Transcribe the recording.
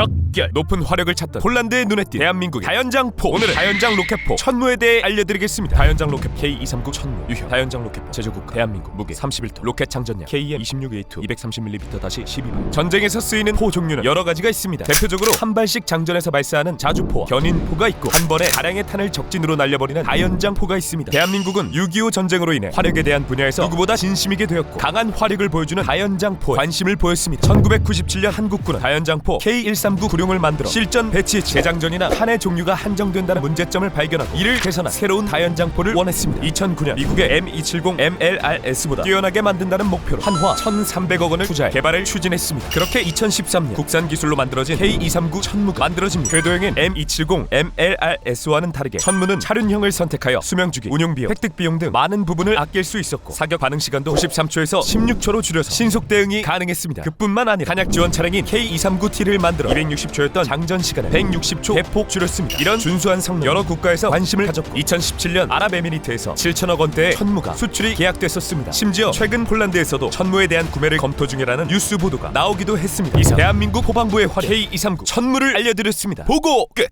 덕결. 높은 화력을 찾던 폴란드의 눈에 띈 대한민국의 다연장포. 오늘은 다연장 로켓포 천무에 대해 알려드리겠습니다. 다연장 로켓 K239 천무. 유효 다연장 로켓포 제조국 대한민국 무게 31톤. 로켓 장전량 KM 26A2 230mm 다시 12발 전쟁에서 쓰이는 포 종류는 여러 가지가 있습니다. 대표적으로 한 발씩 장전해서 발사하는 자주포와 견인포가 있고 한 번에 다량의 탄을 적진으로 날려버리는 다연장포가 있습니다. 대한민국은 6.25 전쟁으로 인해 화력에 대한 분야에서 누구보다 진심이게 되었고 강한 화력을 보여주는 다연장포에 관심을 보였습니다. 1997년 한국군은 다연장포 K139 구룡을 만들어 실전 배치 재장전이나 탄의 종류가 한정된다는 문제점을 발견하고 이를 개선한 새로운 다연장포를 원했습니다. 2009년 미국의 M270 MLRS보다 뛰어나게 만든다는 목표로 한화 1,300억 원을 투자해 개발을 추진했습니다. 그렇게 2013년 국산 기술로 만들어진 K239 천무가 만들어집니다. 궤도형인 M270 MLRS와는 다르게 천무는 차륜형을 선택하여 수명 주기, 운용 비용, 획득 비용 등 많은 부분을 아낄 수 있었고 사격 반응 시간도 93초에서 16초로 줄여서 신속 대응이 가능했습니다. 그뿐만 아니라 간약 지원 차량인 K239T를 만들어 260초였던 장전 시간을 160초 대폭 줄였습니다. 이런 준수한 성능. 여러 국가에서 관심을 가졌고 2017년 아랍에미리트에서 7천억 원대의 천무가 수출이 계약됐었습니다. 심지어 최근 폴란드에서도 천무에 대한 구매를 검토 중이라는 뉴스 보도가 나오기도 했습니다. 이상 대한민국 호방부의 활약. K239 천무를 알려드렸습니다. 보고 끝